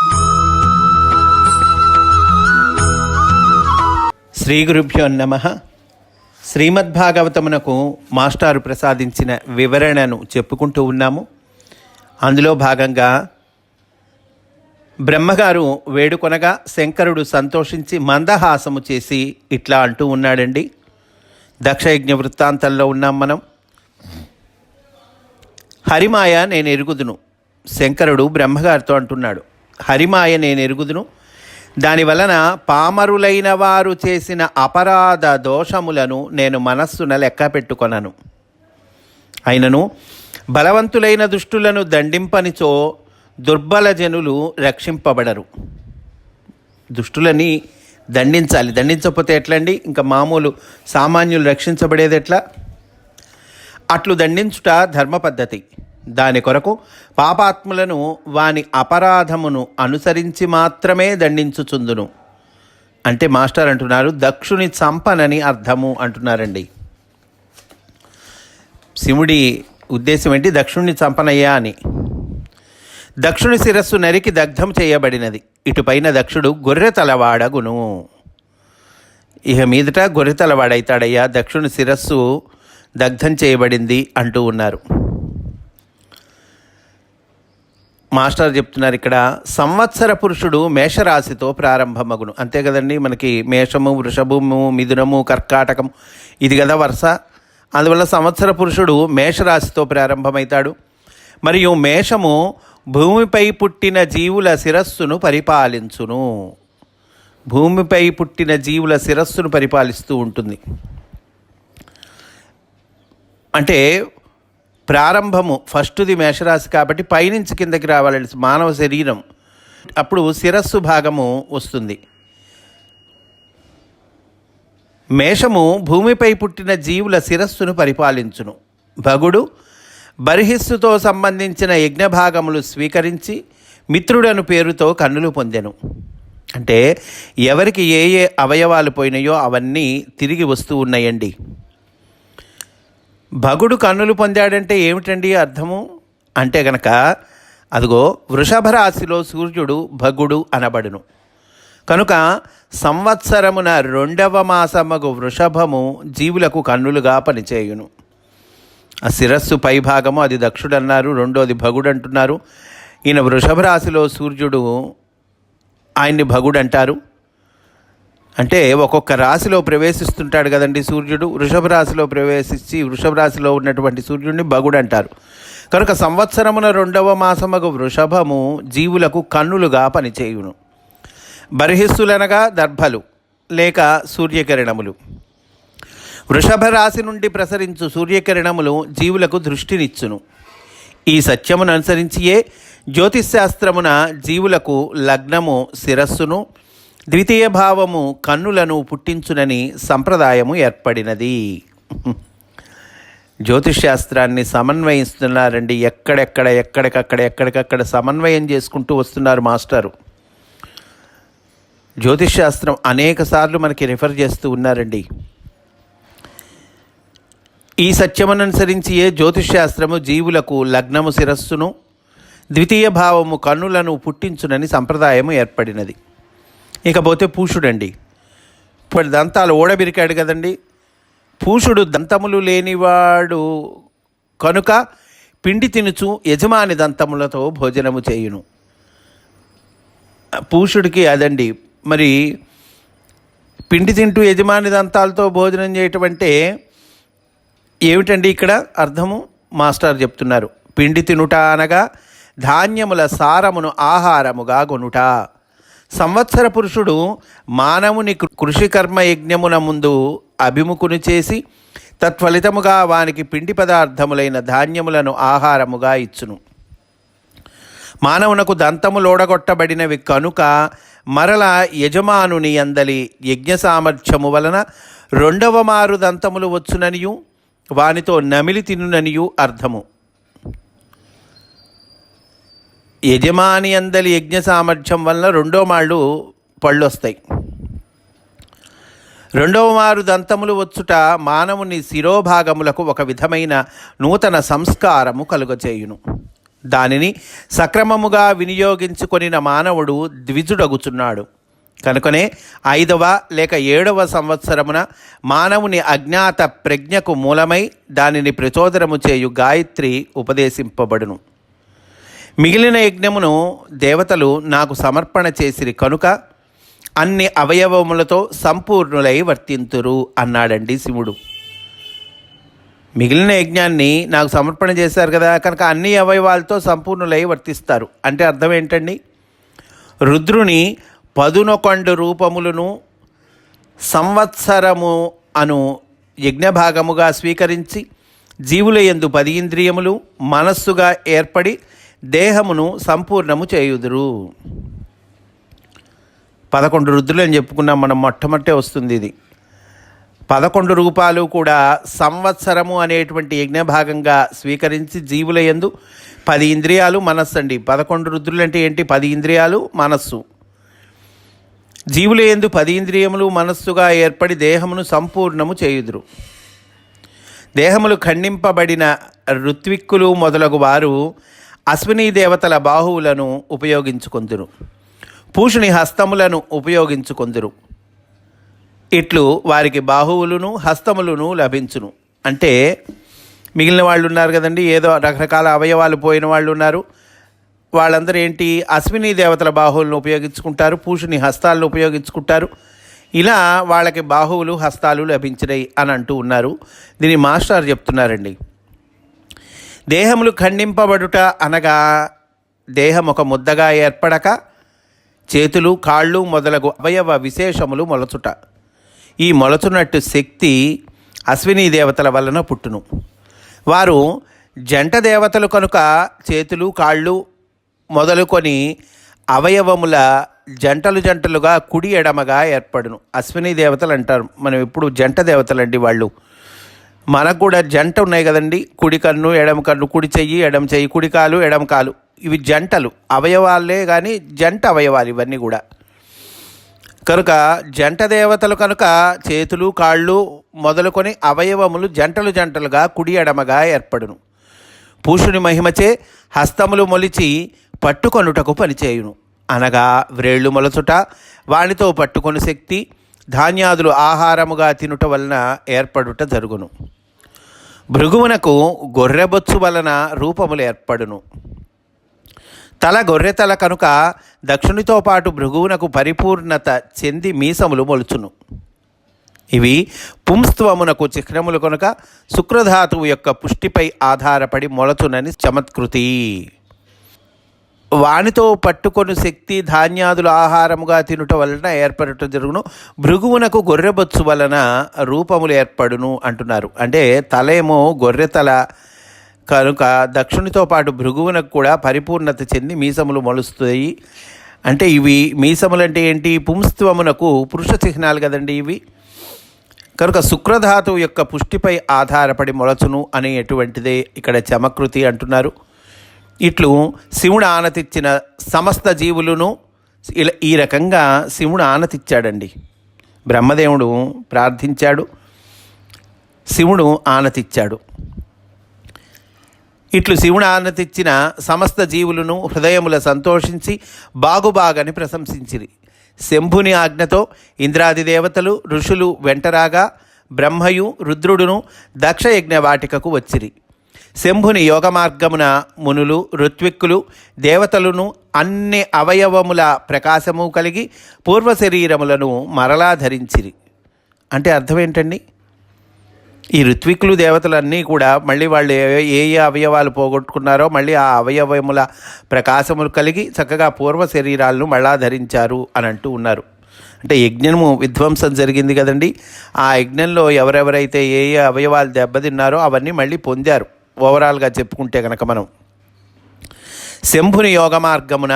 శ్రీ గురుభ్యో నమ. శ్రీమద్భాగవతమునకు మాస్టారు ప్రసాదించిన వివరణను చెప్పుకుంటూ ఉన్నాము. అందులో భాగంగా బ్రహ్మగారు వేడుకొనగా శంకరుడు సంతోషించి మందహాసము చేసి ఇట్లా అంటూ ఉన్నాడండి. దక్షయజ్ఞ వృత్తాంతంలో ఉన్నాం మనం. హరిమాయ నేను ఎరుగుదును శంకరుడు బ్రహ్మగారితో అంటున్నాడు. హరిమాయ నేనెరుగుదును దానివలన దాని వలన పామరులైన వారు చేసిన అపరాధ దోషములను నేను మనస్సున లెక్క పెట్టుకొనను. అయినను బలవంతులైన దుష్టులను దండింపనిచో దుర్బల జనులు రక్షింపబడరు. దుష్టులని దండించాలి. దండించకపోతే ఎట్లండి? ఇంకా మామూలు సామాన్యులు రక్షించబడేది ఎట్లా అట్లు దండించుట ధర్మ పద్ధతి దాని కొరకు పాపాత్ములను వాని అపరాధమును అనుసరించి మాత్రమే దండించుచుందును. అంటే మాస్టర్ అంటున్నారు దక్షుని చంపనని అర్థము అంటున్నారండి. శివుడి ఉద్దేశం ఏంటి? దక్షుణ్ణి చంపనయ్యా అని. దక్షుని శిరస్సు నరికి దగ్ధం చేయబడినది. ఇటుపైన దక్షుడు గొర్రె తలవాడగును ఇక మీదట గొర్రె తలవాడైతాడయ్యా దక్షుని శిరస్సు దగ్ధం చేయబడింది అంటూ ఉన్నారు. మాస్టర్ చెప్తున్నారు ఇక్కడ సంవత్సర పురుషుడు మేషరాశితో ప్రారంభమగును. అంతే కదండి మనకి మేషము వృషభము మిథునము కర్కాటకం ఇది కదా వరుస. అందువల్ల సంవత్సర పురుషుడు మేషరాశితో ప్రారంభమవుతాడు మరియు మేషము భూమిపై పుట్టిన జీవుల శిరస్సును పరిపాలించును. భూమిపై పుట్టిన జీవుల శిరస్సును పరిపాలిస్తూ ఉంటుంది. అంటే ప్రారంభము ఫస్ట్ది మేషరాశి కాబట్టి పైనుంచి కిందకి రావాలండి మానవ శరీరం. అప్పుడు శిరస్సు భాగము వస్తుంది. మేషము భూమిపై పుట్టిన జీవుల శిరస్సును పరిపాలించును. భగుడు బర్హిస్సుతో సంబంధించిన యజ్ఞభాగములు స్వీకరించి మిత్రుడను పేరుతో కన్నులు పొందెను. అంటే ఎవరికి ఏ ఏ అవయవాలు పోయినాయో అవన్నీ తిరిగి వస్తూ ఉన్నాయండి. భగుడు కన్నులు పొందాడంటే ఏమిటండి అర్థము? అంటే గనక అదిగో వృషభ రాశిలో సూర్యుడు భగుడు అనబడును. కనుక సంవత్సరమున రెండవ మాసమగు వృషభము జీవులకు కన్నులుగా పనిచేయును. ఆ శిరస్సు పైభాగము అది దక్షుడు అన్నారు రెండోది భగుడు అంటున్నారు ఈయన వృషభ రాశిలో సూర్యుడు ఆయన్ని భగుడు అంటారు అంటే ఒక్కొక్క రాశిలో ప్రవేశిస్తుంటాడు కదండి సూర్యుడు. వృషభ రాశిలో ప్రవేశించి వృషభ రాశిలో ఉన్నటువంటి సూర్యుడిని భగుడు అంటారు. కనుక సంవత్సరమున రెండవ మాసమగు వృషభము జీవులకు కన్నులుగా పనిచేయును. బర్హిస్సులనగా దర్భలు లేక సూర్యకిరణములు. వృషభ రాశి నుండి ప్రసరించు సూర్యకిరణములు జీవులకు దృష్టినిచ్చును. ఈ సత్యమును అనుసరించియే జ్యోతిశాస్త్రమున జీవులకు లగ్నము శిరస్సును ద్వితీయ భావము కన్నులను పుట్టించునని సంప్రదాయము ఏర్పడినది. జ్యోతిష్ శాస్త్రాన్ని సమన్వయిస్తున్నారండి ఎక్కడెక్కడ ఎక్కడికక్కడ ఎక్కడికక్కడ సమన్వయం చేసుకుంటూ వస్తున్నారు మాస్టారు. జ్యోతిష్ శాస్త్రం అనేక సార్లు మనకి రిఫర్ చేస్తూ ఉన్నారండి. ఈ సత్యమును అనుసరించి ఏ జ్యోతిష్ శాస్త్రము జీవులకు లగ్నము శిరస్సును ద్వితీయ భావము కన్నులను పుట్టించునని సంప్రదాయము ఏర్పడినది. ఇకపోతే పూషుడండి. ఇప్పుడు దంతాలు ఓడబిరికాడు కదండి. పూషుడు దంతములు లేనివాడు కనుక పిండి తినుచు యజమాని దంతములతో భోజనము చేయును. పూషుడికి అదండి. మరి పిండి తింటూ యజమాని దంతాలతో భోజనం చేయటం అంటే ఏమిటండి ఇక్కడ అర్థము? మాస్టర్ చెప్తున్నారు. పిండి తినుట అనగా ధాన్యముల సారమును ఆహారముగా కొనుట సంవత్సర పురుషుడు మానవుని కృషికర్మ యజ్ఞమున ముందు అభిముఖుని చేసి తత్ఫలితముగా వానికి పిండి పదార్థములైన ధాన్యములను ఆహారముగా ఇచ్చును. మానవునకు దంతము లోడగొట్టబడినవి కనుక మరల యజమానుని అందలి యజ్ఞ సామర్థ్యము వలన రెండవ మారు దంతములు వచ్చుననియు వానితో నమిలి తినుననియు అర్థము. యజమాని అందలి యజ్ఞ సామర్థ్యం వలన రెండో మాళ్ళు పళ్ళు వస్తాయి రెండవ మారు దంతములు వచ్చుట మానవుని శిరోభాగములకు ఒక విధమైన నూతన సంస్కారము కలుగచేయును దానిని సక్రమముగా వినియోగించుకొనిన మానవుడు ద్విజుడగుచున్నాడు. కనుకనే ఐదవ లేక ఏడవ సంవత్సరమున మానవుని అజ్ఞాత ప్రజ్ఞకు మూలమై దానిని ప్రచోదనము చేయు గాయత్రి ఉపదేశింపబడును. మిగిలిన యజ్ఞమును దేవతలు నాకు సమర్పణ చేసిరి కనుక అన్ని అవయవములతో సంపూర్ణులై వర్తింతురు అన్నాడండి శివుడు. మిగిలిన యజ్ఞాన్ని నాకు సమర్పణ చేశారు కదా కనుక అన్ని అవయవాలతో సంపూర్ణులై వర్తిస్తారు. అంటే అర్థం ఏంటండి? రుద్రుని పదునొకండు రూపములను సంవత్సరము అను యజ్ఞభాగముగా స్వీకరించి జీవుల ఎందు పది ఇంద్రియములు మనస్సుగా ఏర్పడి దేహమును సంపూర్ణము చేయుదురు. పదకొండు రుద్రులు అని చెప్పుకున్నాం మనం మొట్టమొట్టే వస్తుంది ఇది. పదకొండు రూపాలు కూడా సంవత్సరము అనేటువంటి యజ్ఞభాగంగా స్వీకరించి జీవుల ఎందు పది ఇంద్రియాలు మనస్సు అండి. పదకొండు రుద్రులు అంటే ఏంటి? పది ఇంద్రియాలు మనస్సు. జీవుల ఎందు పది ఇంద్రియములు మనస్సుగా ఏర్పడి దేహమును సంపూర్ణము చేయుదురు. దేహములు ఖండింపబడిన ఋత్విక్కులు మొదలగు వారు అశ్వినీ దేవతల బాహువులను ఉపయోగించుకొందురు. పూషుని హస్తములను ఉపయోగించుకొందురు. ఇట్లు వారికి బాహువులను హస్తములను లభించును. అంటే మిగిలిన వాళ్ళు ఉన్నారు కదండి ఏదో రకరకాల అవయవాలు పోయిన వాళ్ళు ఉన్నారు వాళ్ళందరూ ఏంటి అశ్విని దేవతల బాహువులను ఉపయోగించుకుంటారు పూషుని హస్తాలను ఉపయోగించుకుంటారు. ఇలా వాళ్ళకి బాహువులు హస్తాలు లభించినాయి అని అంటూ ఉన్నారు. దీని మాస్టర్ చెప్తున్నారండి. దేహములు ఖండింపబడుట అనగా దేహం ఒక ముద్దగా ఏర్పడక చేతులు కాళ్ళు మొదలగు అవయవ విశేషములు మొలచుట. ఈ మొలచునట్టు శక్తి అశ్విని దేవతల వలన పుట్టును. వారు జంట దేవతలు కనుక చేతులు కాళ్ళు మొదలుకొని అవయవముల జంటలు జంటలుగా కుడి ఎడమగా ఏర్పడును. అశ్విని దేవతలు అంటారు. మనం ఇప్పుడు జంట దేవతలు అండి వాళ్ళు. మనకు కూడా జంట ఉన్నాయి కదండి. కుడి కన్ను ఎడమ కన్ను కుడి చెయ్యి ఎడమ చెయ్యి కుడి కాలు ఎడమ కాలు. ఇవి జంటలు. అవయవాలే కానీ జంట అవయవాలు ఇవన్నీ కూడా. కనుక జంట దేవతలు కనుక చేతులు కాళ్ళు మొదలుకొని అవయవములు జంటలు జంటలుగా కుడి ఎడమగా ఏర్పడును. పూషుని మహిమచే హస్తములు మొలిచి పట్టుకొనుటకు పనిచేయును. అనగా వ్రేళ్ళు మొలచుట వానితో పట్టుకొని శక్తి ధాన్యాదులు ఆహారముగా తినుట వలన ఏర్పడుట జరుగును. భృగువునకు గొర్రెబొచ్చు వలన రూపములు ఏర్పడును. తల గొర్రె తల కనుక దక్షునితో పాటు భృగువునకు పరిపూర్ణత చెంది మీసములు మొలుచును. ఇవి పుంస్త్వమునకు చిహ్నములు కనుక శుక్రధాతువు యొక్క పుష్టిపై ఆధారపడి మొలచునని చమత్కృతి. వానితో పట్టుకొని శక్తి ధాన్యాదులు ఆహారముగా తినుట వలన ఏర్పడటం జరుగును. భృగువునకు గొర్రెబొచ్చు వలన రూపములు ఏర్పడును అంటున్నారు. అంటే తలేమో గొర్రె తల కనుక దక్షునితో పాటు భృగువునకు కూడా పరిపూర్ణత చెంది మీసములు మొలుస్తాయి. అంటే ఇవి మీసములు అంటే ఏంటి? పుంస్త్వమునకు పురుష చిహ్నాలు కదండి ఇవి. కనుక శుక్రధాతువు యొక్క పుష్టిపై ఆధారపడి మొలచును అనేటువంటిదే ఇక్కడ చమకృతి అంటున్నారు. ఇట్లు శివుడు ఆనతిచ్చిన సమస్త జీవులను ఇలా ఈ రకంగా శివుడు ఆనతిచ్చాడండి. బ్రహ్మదేవుడు ప్రార్థించాడు. శివుడు ఆనతిచ్చాడు. ఇట్లు శివుడు ఆనతిచ్చిన సమస్త జీవులను హృదయముల సంతోషించి బాగుబాగని ప్రశంసించిరి. శంభుని ఆజ్ఞతో ఇంద్రాది దేవతలు ఋషులు వెంటరాగా బ్రహ్మయు రుద్రుడును దక్షయజ్ఞ వాటికకు వచ్చిరి. శంభుని యోగ మార్గమున మునులు ఋత్విక్కులు దేవతలను అన్ని అవయవముల ప్రకాశము కలిగి పూర్వ శరీరములను మరలా ధరించిరి. అంటే అర్థం ఏంటండి ఈ ఋత్విక్కులు దేవతలన్నీ కూడా మళ్ళీ వాళ్ళు ఏ ఏ ఏ అవయవాలు పోగొట్టుకున్నారో మళ్ళీ ఆ అవయవముల ప్రకాశములు కలిగి చక్కగా పూర్వ శరీరాలను మళ్ళా ధరించారు అని అంటూ ఉన్నారు. అంటే యజ్ఞము విధ్వంసం జరిగింది కదండి. ఆ యజ్ఞంలో ఎవరెవరైతే ఏ ఏ అవయవాలు దెబ్బతిన్నారో అవన్నీ మళ్ళీ పొందారు. ఓవరాల్గా చెప్పుకుంటే కనుక మనం శంభుని యోగ మార్గమున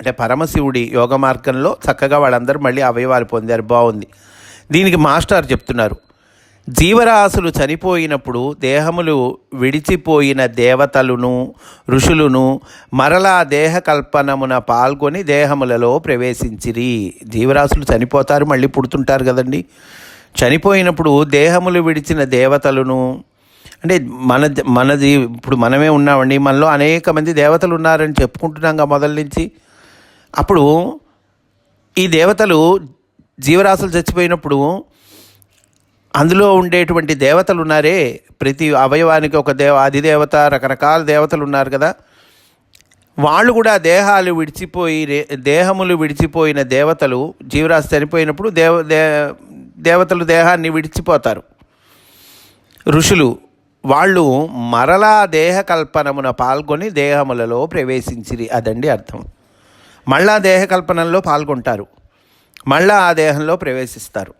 అంటే పరమశివుడి యోగ మార్గంలో చక్కగా వాళ్ళందరూ మళ్ళీ అవయవాలు పొందారు బాగుంది. దీనికి మాస్టర్ చెప్తున్నారు జీవరాశులు చనిపోయినప్పుడు దేహములు విడిచిపోయిన దేవతలను ఋషులను మరలా దేహ కల్పనమున పాల్గొని దేహములలో ప్రవేశించిరి. జీవరాశులు చనిపోతారు మళ్ళీ పుడుతుంటారు కదండి. చనిపోయినప్పుడు దేహములు విడిచిన దేవతలను అంటే మన మనది ఇప్పుడు మనమే ఉన్నామండి. మనలో అనేక మంది దేవతలు ఉన్నారని చెప్పుకుంటున్నాం మొదల నుంచి. అప్పుడు ఈ దేవతలు జీవరాశులు చచ్చిపోయినప్పుడు అందులో ఉండేటువంటి దేవతలు ఉన్నారే. ప్రతి అవయవానికి ఒక దేవ అధిదేవత రకరకాల దేవతలు ఉన్నారు కదా. వాళ్ళు కూడా దేహాలు విడిచిపోయి దేహములు విడిచిపోయిన దేవతలు జీవరాశి చనిపోయినప్పుడు దేవ దే దేవతలు దేహాన్ని విడిచిపోతారు. ఋషులు వాళ్ళు మరలా దేహకల్పనమున పాల్గొని దేహములలో ప్రవేశించిరి అదండి అర్థం. మళ్ళా దేహకల్పనలో పాల్గొంటారు. మళ్ళా ఆ దేహంలో ప్రవేశిస్తారు.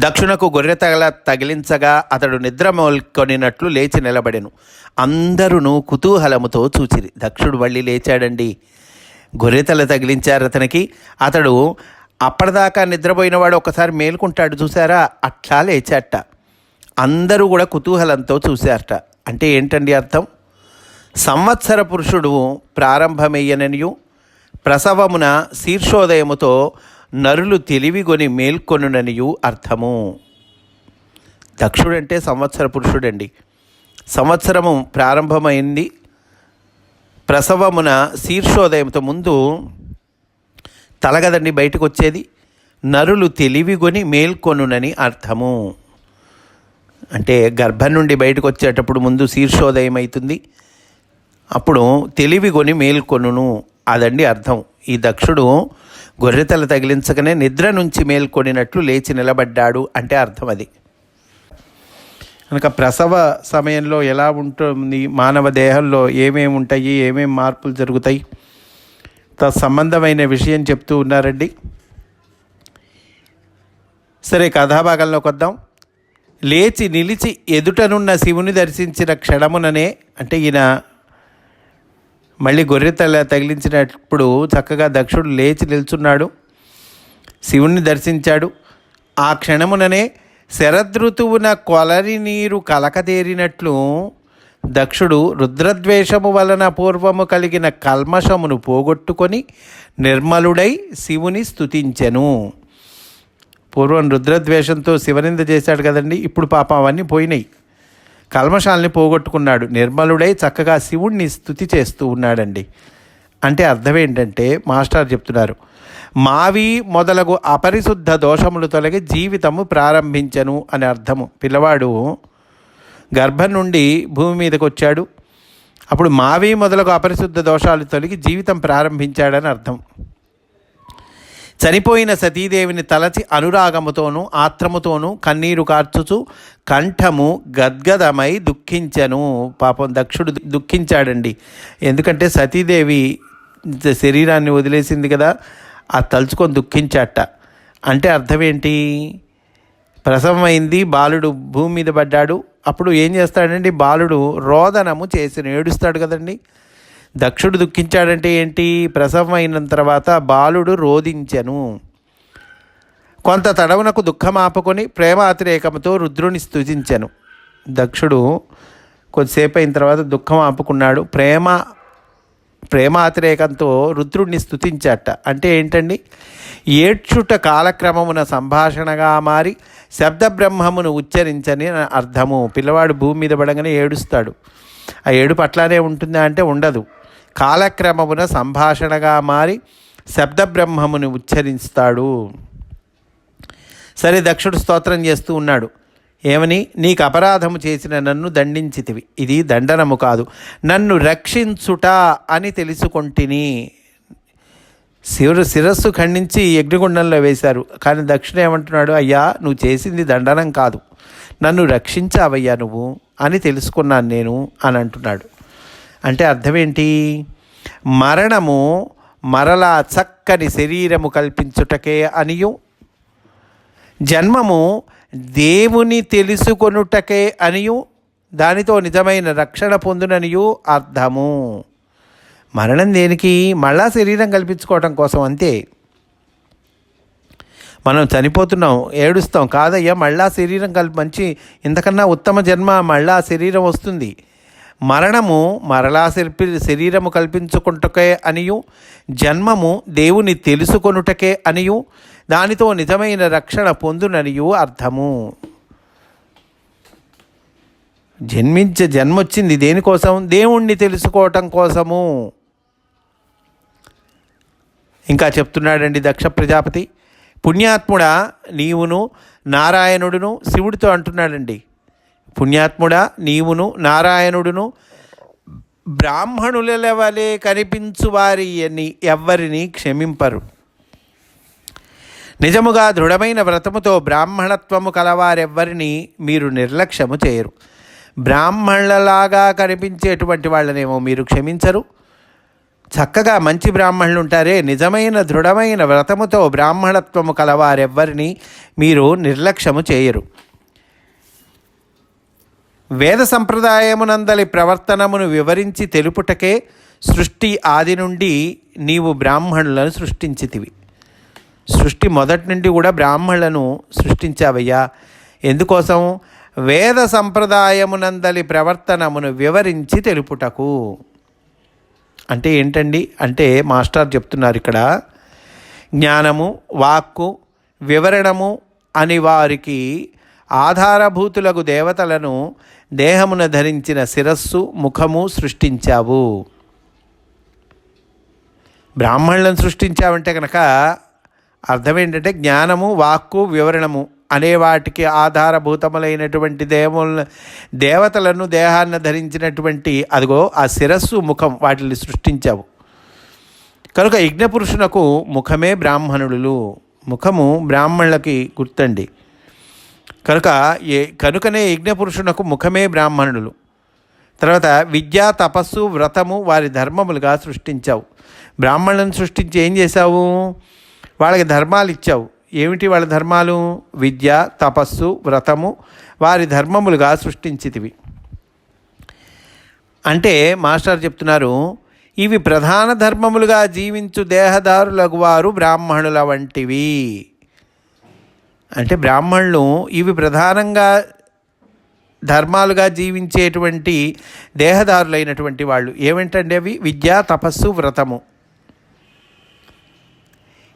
దక్షిణకు గొర్రె తగల తగిలించగా అతడు నిద్ర మొల్కొనినట్లు లేచి నిలబడెను. అందరూ కుతూహలముతో చూచిరి. దక్షుడు మళ్ళీ లేచాడండి. గొర్రెతల తగిలించారు అతనికి. అతడు అప్పటిదాకా నిద్రపోయినవాడు ఒకసారి మేలుకుంటాడు చూసారా అట్లా లేచాట. అందరూ కూడా కుతూహలంతో చూశారట. అంటే ఏంటండి అర్థం? సంవత్సర పురుషుడు ప్రారంభమయ్యననియు ప్రసవమున శీర్షోదయముతో నరులు తెలివిగొని మేల్కొనుననియు అర్థము. దక్షుడంటే సంవత్సర పురుషుడండి. సంవత్సరము ప్రారంభమైంది. ప్రసవమున శీర్షోదయంతో ముందు తలగదండి బయటకు వచ్చేది నరులు తెలివిగొని మేల్కొనునని అర్థము. అంటే గర్భం నుండి బయటకు వచ్చేటప్పుడు ముందు శీర్షోదయం అవుతుంది. అప్పుడు తెలివిగొని మేల్కొనును అదండి అర్థం. ఈ దక్షుడు గొర్రెతల తగిలించకనే నిద్ర నుంచి మేల్కొనినట్లు లేచి నిలబడ్డాడు అంటే అర్థం అది. కనుక ప్రసవ సమయంలో ఎలా ఉంటుంది? మానవ దేహంలో ఏమేమి ఉంటాయి? ఏమేమి మార్పులు జరుగుతాయి? సంబంధమైన విషయం చెప్తూ ఉన్నారండి. సరే కథాభాగంలోకి వద్దాం. లేచి నిలిచి ఎదుటనున్న శివుని దర్శించిన క్షణముననే అంటే ఈయన మళ్ళీ గొర్రె తల తగిలించినప్పుడు చక్కగా దక్షుడు లేచి నిల్చున్నాడు. శివుణ్ణి దర్శించాడు. ఆ క్షణముననే శరదృతువున కొలరి నీరు కలకదేరినట్లు దక్షుడు రుద్రద్వేషము వలన పూర్వము కలిగిన కల్మషమును పోగొట్టుకొని నిర్మలుడై శివుని స్థుతించెను పూర్వం రుద్రద్వేషంతో శివనింద చేశాడు కదండి ఇప్పుడు పాపం అవన్నీ పోయినాయి. కల్మషాల్ని పోగొట్టుకున్నాడు. నిర్మలుడై చక్కగా శివుణ్ణి స్థుతి చేస్తూ ఉన్నాడండి. అంటే అర్థం ఏంటంటే మాస్టర్ చెప్తున్నారు మావి మొదలగు అపరిశుద్ధ దోషములు తొలగి జీవితము ప్రారంభించను అని అర్థము. పిల్లవాడు గర్భం నుండి భూమి మీదకి వచ్చాడు అప్పుడు మావి మొదలగు అపరిశుద్ధ దోషాలు తొలగి జీవితం ప్రారంభించాడని అర్థం. చనిపోయిన సతీదేవిని తలచి అనురాగముతోనూ ఆత్రముతోనూ కన్నీరు కార్చుచు కంఠము గద్గదమై దుఃఖించను. పాపం దక్షుడు దుఃఖించాడండి. ఎందుకంటే సతీదేవి శరీరాన్ని వదిలేసింది కదా ఆ తలుచుకొని దుఃఖించాట. అంటే అర్థం ఏంటి ప్రసవమైంది బాలుడు భూమి మీద పడ్డాడు. అప్పుడు ఏం చేస్తాడండి? బాలుడు రోదనము చేసి ఏడుస్తాడు కదండి. దక్షుడు దుఃఖించాడంటే ఏంటి? ప్రసవం అయిన తర్వాత బాలుడు రోధించెను. కొంత తడవునకు దుఃఖమాపుకొని ప్రేమ అతిరేకముతో రుద్రుని స్తుతించెను. దక్షుడు కొద్దిసేపు అయిన తర్వాత దుఃఖం ఆపుకున్నాడు. ప్రేమ ప్రేమాతిరేకంతో రుద్రుడిని స్తుతించట. అంటే ఏంటండి? ఏడ్చుట కాలక్రమమున సంభాషణగా మారి శబ్దబ్రహ్మమును ఉచ్చరించని అర్థము. పిల్లవాడు భూమి మీద పడగానే ఏడుస్తాడు. ఆ ఏడు పట్లానే ఉంటుందా అంటే ఉండదు. కాలక్రమమున సంభాషణగా మారి శబ్దబ్రహ్మముని ఉచ్చరిస్తాడు సరే దక్షుడు స్తోత్రం చేస్తూ ఉన్నాడు. ఏమని? నీకు అపరాధము చేసిన నన్ను దండించితివి. ఇది దండనము కాదు. నన్ను రక్షించుట అని తెలుసుకొంటిని. శివుడు శిరస్సు ఖండించి యజ్ఞగుండంలో వేశారు. కానీ దక్షిణ ఏమంటున్నాడు? అయ్యా నువ్వు చేసింది దండనం కాదు. నన్ను రక్షించావయ్యా నువ్వు అని తెలుసుకున్నాను నేను అని అంటున్నాడు. అంటే అర్థం ఏంటి మరణము మరలా చక్కని శరీరము కల్పించుటకే అనియు. జన్మము దేవుని తెలుసుకొనుటకే అనియు. దానితో నిజమైన రక్షణ పొందుననియు అర్థము. మరణం దేనికి? మళ్ళా శరీరం కల్పించుకోవటం కోసం అంతే. మనం చనిపోతున్నాం ఏడుస్తాం కాదయ్యా మళ్ళా శరీరం కల్పి మంచి ఇంతకన్నా ఉత్తమ జన్మ మళ్ళా శరీరం వస్తుంది. మరణము మరలా శిల్పి శరీరము కల్పించుకుంటకే అనియు జన్మము దేవుని తెలుసుకొనుటకే అనియు దానితో నిజమైన రక్షణ పొందుననియు అర్థము. జన్మించే జన్మొచ్చింది దేనికోసం? దేవుణ్ణి తెలుసుకోవటం కోసము. ఇంకా చెప్తున్నాడండి దక్ష ప్రజాపతి. పుణ్యాత్ముడా నీవును నారాయణుడును శివుడితో అంటున్నాడండి. పుణ్యాత్ముడా నీవును నారాయణుడును బ్రాహ్మణుల వలె కనిపించు వారి అని ఎవ్వరిని క్షమింపరు. నిజముగా దృఢమైన వ్రతముతో బ్రాహ్మణత్వము కలవారెవ్వరిని మీరు నిర్లక్ష్యము చేయరు. బ్రాహ్మణులలాగా కనిపించేటువంటి వాళ్ళనేమో మీరు క్షమించరు. చక్కగా మంచి బ్రాహ్మణులు ఉంటారే నిజమైన దృఢమైన వ్రతముతో బ్రాహ్మణత్వము కలవారెవ్వరిని మీరు నిర్లక్ష్యము చేయరు. వేద సంప్రదాయమునందలి ప్రవర్తనమును వివరించి తెలుపుటకే సృష్టి ఆది నుండి నీవు బ్రాహ్మణులను సృష్టించితివి. సృష్టి మొదటి నుండి కూడా బ్రాహ్మణులను సృష్టించావయ్యా. ఎందుకోసం? వేద సంప్రదాయమునందలి ప్రవర్తనమును వివరించి తెలుపుటకు. అంటే ఏంటండి? అంటే మాస్టర్ చెప్తున్నారు ఇక్కడ. జ్ఞానము వాక్కు వివరణము అని వారికి ఆధారభూతులకు దేవతలను దేహమున ధరించిన శిరస్సు ముఖము సృష్టించావు. బ్రాహ్మణులను సృష్టించావంటే కనుక అర్థం ఏంటంటే జ్ఞానము వాక్కు వివరణము అనే వాటికి ఆధారభూతములైనటువంటి దేవముల దేవతలను దేహాన్ని ధరించినటువంటి అదిగో ఆ శిరస్సు ముఖం వాటిని సృష్టించావు. కనుక యజ్ఞపురుషునకు ముఖమే బ్రాహ్మణులు ముఖము బ్రాహ్మణులకి గుర్తండి. కనుక ఏ కనుకనే యజ్ఞపురుషునకు ముఖమే బ్రాహ్మణులు. తర్వాత విద్య తపస్సు వ్రతము వారి ధర్మములుగా సృష్టించావు. బ్రాహ్మణులను సృష్టించి ఏం చేశావు? వాళ్ళకి ధర్మాలు ఇచ్చావు. ఏమిటి వాళ్ళ ధర్మాలు? విద్య తపస్సు వ్రతము వారి ధర్మములుగా సృష్టించితివి. అంటే మాస్టర్ చెప్తున్నారు ఇవి ప్రధాన ధర్మములుగా జీవించు దేహదారులకు వారు బ్రాహ్మణుల వంటివి. అంటే బ్రాహ్మణులు ఇవి ప్రధానంగా ధర్మాలుగా జీవించేటువంటి దేహదారులైనటువంటి వాళ్ళు. ఏమిటండి అవి? విద్య తపస్సు వ్రతము.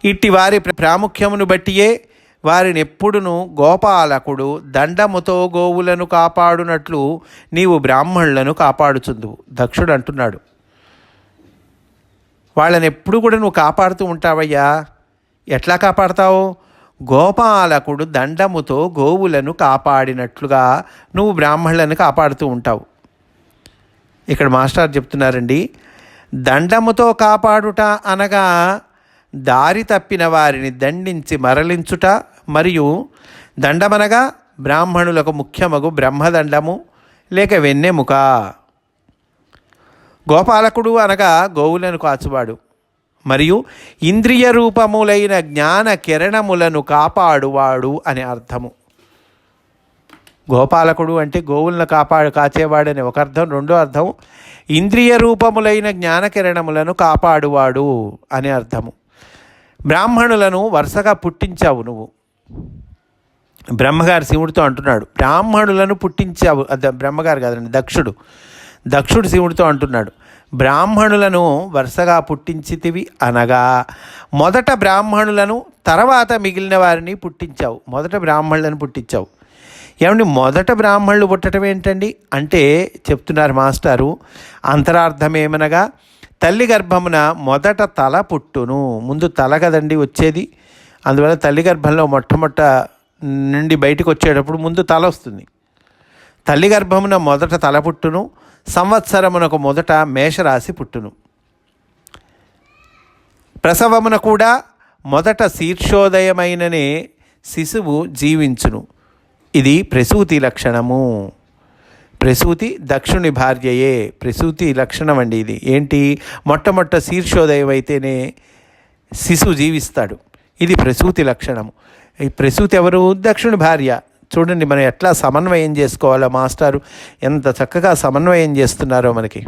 ఇట్టి వారి ప్రాముఖ్యమును బట్టియే వారిని ఎప్పుడును గోపాలకుడు దండముతో గోవులను కాపాడునట్లు నీవు బ్రాహ్మణులను కాపాడుచుందువు దక్షుడు అంటున్నాడు. వాళ్ళని ఎప్పుడు కూడా నువ్వు కాపాడుతూ ఉంటావయ్యా. ఎట్లా కాపాడతావు? గోపాలకుడు దండముతో గోవులను కాపాడినట్లుగా నువ్వు బ్రాహ్మణులను కాపాడుతూ ఉంటావు. ఇక్కడ మాస్టర్ చెప్తున్నారండి దండముతో కాపాడుట అనగా దారి తప్పిన వారిని దండించి మరలించుట మరియు దండమనగా బ్రాహ్మణులకు ముఖ్యమగు బ్రహ్మదండము లేక వెన్నెముక. గోపాలకుడు అనగా గోవులను కాచువాడు. మరియు ఇంద్రియ రూపములైన జ్ఞాన కిరణములను కాపాడువాడు అని అర్థము. గోపాలకుడు అంటే గోవులను కాపాడు కాచేవాడని ఒక అర్థం రెండో అర్థం ఇంద్రియ రూపములైన జ్ఞాన కిరణములను కాపాడువాడు అని అర్థము. బ్రాహ్మణులను వరుసగా పుట్టించావు నువ్వు. బ్రహ్మగారు శివుడితో అంటున్నాడు. బ్రాహ్మణులను పుట్టించావు బ్రహ్మగారు కాదండి దక్షుడు. దక్షుడు శివుడితో అంటున్నాడు. బ్రాహ్మణులను వరుసగా పుట్టించితివి అనగా మొదట బ్రాహ్మణులను తర్వాత మిగిలిన వారిని పుట్టించావు. మొదట బ్రాహ్మణులను పుట్టించావు. ఏమండి మొదట బ్రాహ్మణులు పుట్టడం ఏంటండి? అంటే చెప్తున్నారు మాస్టారు అంతరార్థం ఏమనగా తల్లి గర్భమున మొదట తల పుట్టును. ముందు తల కదండి వచ్చేది. అందువల్ల తల్లి గర్భంలో మొట్టమొట్ట నుండి బయటకు వచ్చేటప్పుడు ముందు తల వస్తుంది. తల్లి గర్భమున మొదట తల పుట్టును సంవత్సరమునకు మొదట మేషరాశి పుట్టును. ప్రసవమున కూడా మొదట శీర్షోదయమైననే శిశువు జీవించును. ఇది ప్రసూతి లక్షణము. ప్రసూతి దక్షుని భార్యయే. ప్రసూతి లక్షణం అండి ఇది. ఏంటి? మొట్టమొట్ట శీర్షోదయం అయితేనే శిశువు జీవిస్తాడు. ఇది ప్రసూతి లక్షణము. ఈ ప్రసూతి ఎవరు? దక్షుని భార్య. చూడండి మనం ఎట్లా సమన్వయం చేసుకోవాలో? మాస్టారు ఎంత చక్కగా సమన్వయం చేస్తున్నారో మనకి.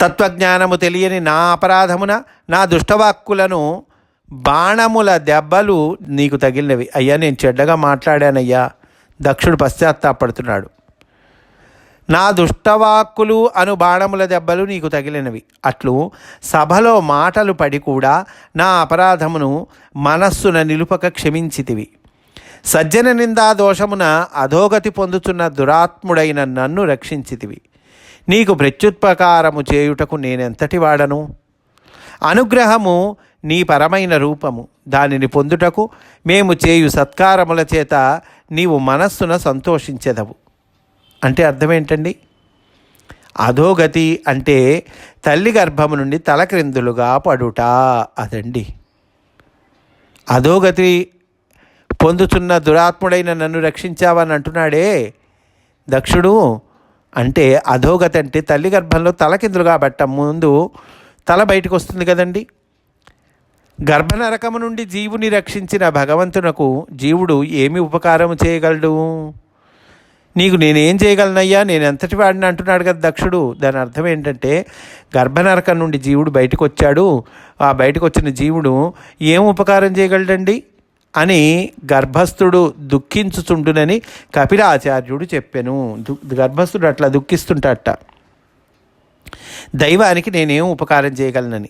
తత్వజ్ఞానము తెలియని నా అపరాధమున నా దుష్టవాక్కులను బాణముల దెబ్బలు నీకు తగిలినవి. అయ్యా నేను చెడ్డగా మాట్లాడానయ్యా. దక్షుడు పశ్చాత్తాపడుతున్నాడు. నా దుష్టవాక్కులు అను బాణముల దెబ్బలు నీకు తగిలినవి. అట్లు సభలో మాటలు పడి కూడా నా అపరాధమును మనస్సున నిలుపక క్షమించితివి. సజ్జన నిందా దోషమున అధోగతి పొందుతున్న దురాత్ముడైన నన్ను రక్షించితివి. నీకు ప్రత్యుత్పకారము చేయుటకు నేనెంతటి వాడను? అనుగ్రహము నీ పరమైన రూపము. దానిని పొందుటకు మేము చేయు సత్కారముల చేత నీవు మనస్సున సంతోషించెదవు. అంటే అర్థం ఏంటండి అధోగతి అంటే తల్లి గర్భము నుండి తలక్రిందులుగా పడుట అదండి. అధోగతి పొందుతున్న దురాత్ముడైన నన్ను రక్షించావని అంటున్నాడే. దక్షుడు అంటే అధోగతి అంటే తల్లి గర్భంలో తలకిందులుగా కాబట్ట ముందు తల బయటకు వస్తుంది కదండి. గర్భనరకము నుండి జీవుని రక్షించిన భగవంతునకు జీవుడు ఏమి ఉపకారం చేయగలడు? నీకు నేనేం చేయగలనయ్యా? నేను ఎంతటి వాడిని అంటున్నాడు కదా దక్షుడు. దాని అర్థం ఏంటంటే గర్భనరకం నుండి జీవుడు బయటకు వచ్చాడు ఆ బయటకు వచ్చిన జీవుడు ఏం ఉపకారం చేయగలడండి? అని గర్భస్థుడు దుఃఖించుచుండునని కపిలాచార్యుడు చెప్పాను. దు గర్భస్థుడు అట్లా దుఃఖిస్తుంటట దైవానికి నేనేం ఉపకారం చేయగలనని?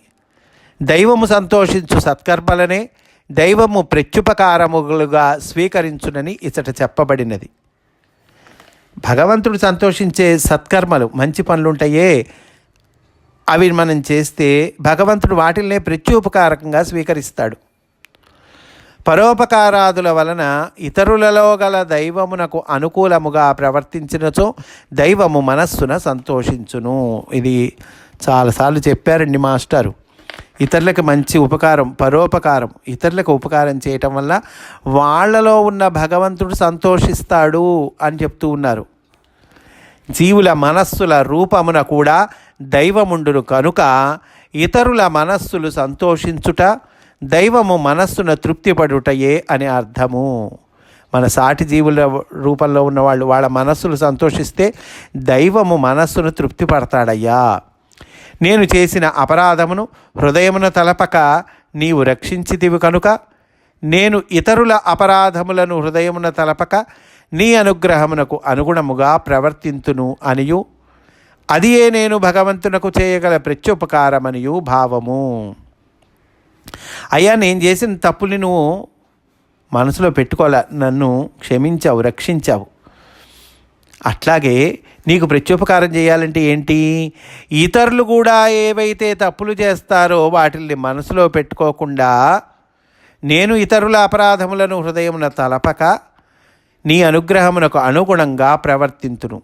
దైవము సంతోషించు సత్కర్మలనే దైవము ప్రత్యుపకారములుగా స్వీకరించునని ఇచ్చట చెప్పబడినది. భగవంతుడు సంతోషించే సత్కర్మలు మంచి పనులుంటాయే. అవి మనం చేస్తే భగవంతుడు వాటిల్నే ప్రత్యుపకారకంగా స్వీకరిస్తాడు. పరోపకారాదుల వలన ఇతరులలో గల దైవమునకు అనుకూలముగా ప్రవర్తించినచో దైవము మనస్సున సంతోషించును. ఇది చాలాసార్లు చెప్పారండి మాస్టారు. ఇతరులకు మంచి ఉపకారం పరోపకారం ఇతరులకు ఉపకారం చేయటం వల్ల వాళ్ళలో ఉన్న భగవంతుడు సంతోషిస్తాడు అని చెప్తూ ఉన్నారు. జీవుల మనస్సుల రూపమున కూడా దైవముండును కనుక ఇతరుల మనస్సులు సంతోషించుట దైవము మనస్సున తృప్తిపడుటయే అని అర్థము. మన సాటి జీవుల రూపంలో ఉన్న వాళ్ళు వాళ్ళ మనస్సులు సంతోషిస్తే దైవము మనస్సును తృప్తిపడతాడయ్యా. నేను చేసిన అపరాధమును హృదయమున తలపక నీవు రక్షించితివి కనుక. నేను ఇతరుల అపరాధములను హృదయమున తలపక నీ అనుగ్రహమునకు అనుగుణముగా ప్రవర్తింతును అనియు. అదియే నేను భగవంతునకు చేయగల ప్రత్యుపకారమనియు భావము. అయ్యా నేను చేసిన తప్పుని నువ్వు మనసులో పెట్టుకోలే నన్ను క్షమించావు రక్షించావు. అట్లాగే నీకు ప్రత్యుపకారం చేయాలంటే ఏంటి? ఇతరులు కూడా ఏవైతే తప్పులు చేస్తారో వాటిని మనసులో పెట్టుకోకుండా నేను ఇతరుల అపరాధములను హృదయమున తలపక నీ అనుగ్రహమునకు అనుగుణంగా ప్రవర్తింతును.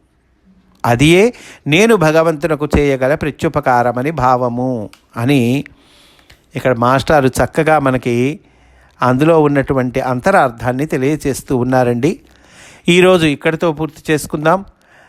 అదియే నేను భగవంతునకు చేయగల ప్రత్యుపకారమని భావము అని ఇక్కడ మాస్టారు చక్కగా మనకి అందులో ఉన్నటువంటి అంతరార్థాన్ని తెలియజేస్తూ ఉన్నారండి. ఈరోజు ఇక్కడితో పూర్తి చేసుకుందాం.